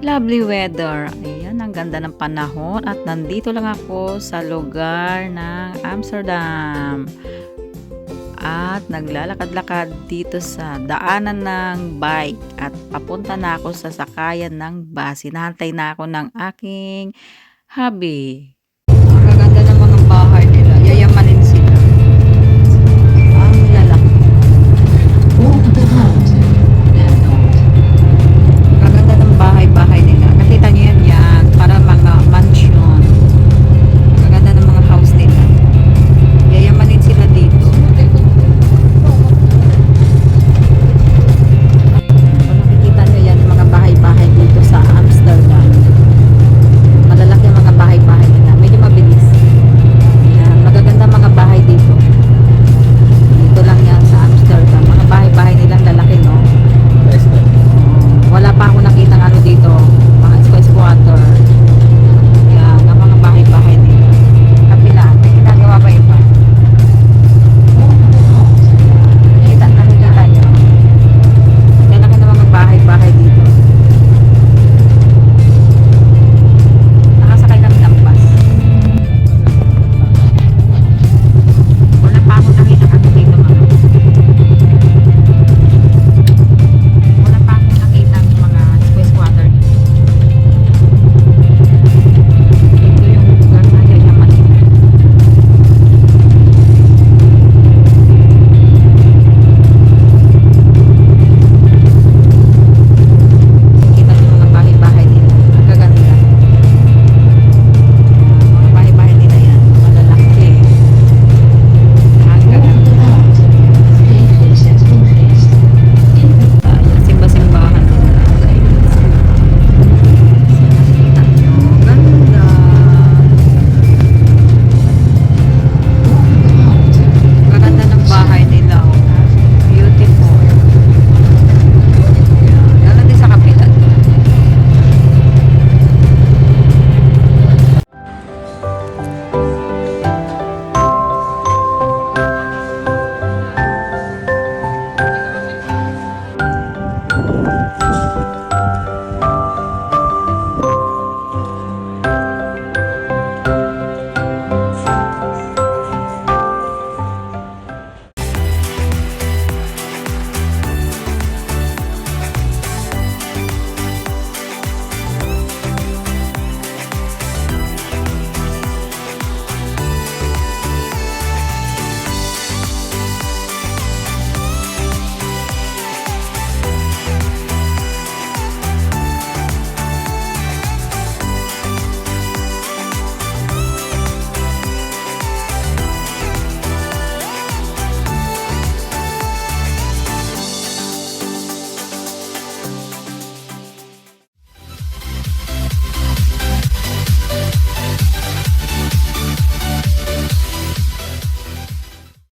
lovely weather. Ayan, ang ganda ng panahon at nandito lang ako sa lugar ng Amsterdam. At naglalakad-lakad dito sa daanan ng bike at papunta na ako sa sakayan ng bus. Hinahantay na ako ng aking hubby.